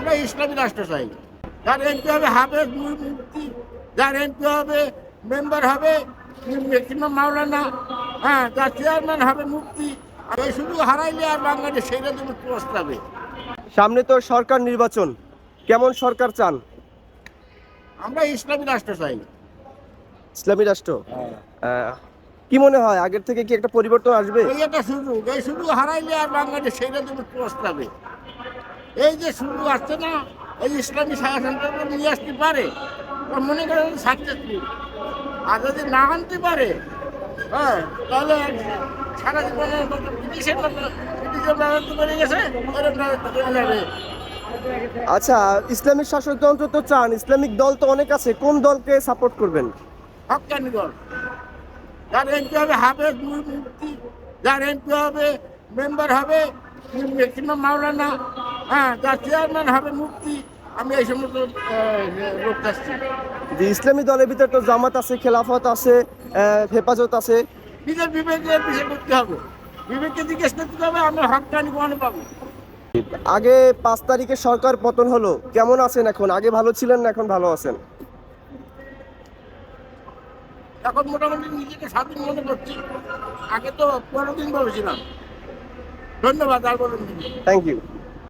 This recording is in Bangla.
আমরা ইসলামী রাষ্ট্র চাই। যার এমপি হবে হাফেজ মুফতি যার এমপি হবে মেম্বার হবে ম্যাক্সিমাম মাওলানা হ্যাঁ যার চেয়ারম্যান হবে মুফতি। আর এই শুধু হারাইলে আর বাংলাদেশ সেইটা তুমি প্রস্তাবে সামনে তো সরকার নির্বাচন। কেমন সরকার চান? আমরা ইসলামী রাষ্ট্র চাই। ইসলামী রাষ্ট্র? আহ, কি মনে হয় আগের থেকে কি একটা পরিবর্তন আসবে? এই একটা সুযোগ এই সুযোগ হারাইলে আর বাংলাদেশ সেইটা তুমি প্রস্তাবে এই যে সুযোগ আসছে না এই ইসলামী শাসনটা নিয়ে আসতে পারে মনে করেন সাকসেসফুল আর যদি না আনতে পারে হ্যাঁ তাহলে সারা জীবনের মতো ব্রিটিশের ব্রিটিশের রাজত্ব করে গেছে আচ্ছা ইসলামিক শাসকতন্ত্র তো চান ইসলামিক দল তো অনেক আছে কোন দলকে সাপোর্ট করবেন? হকানি দল। যার এমপি হবে হাফেজ মুফতি যার এমপি হবে মেম্বার হবে ম্যাক্সিমাম মাওলানা হ্যাঁ যার চেয়ারম্যান হবে মুফতি আমি এই সমস্ত লোক চাচ্ছি। যে ইসলামী দলের ভিতরে তো জামাত আছে খেলাফত আছে হেফাজত আছে। নিজের বিষয় করতে হবে। বিবেককে জিজ্ঞেস করতে হবে আমরা হকানি কোয়ানে পাবো। আগে পাঁচ তারিখে সরকার পতন হলো। কেমন আছেন এখন? আগে ভালো ছিলেন না এখন ভালো আছেন? এখন মোটামুটি নিজেকে স্বাধীন মনে করছি। আগে তো পনেরো দিন বলেছিলাম। ধন্যবাদ আর বলুন। Thank you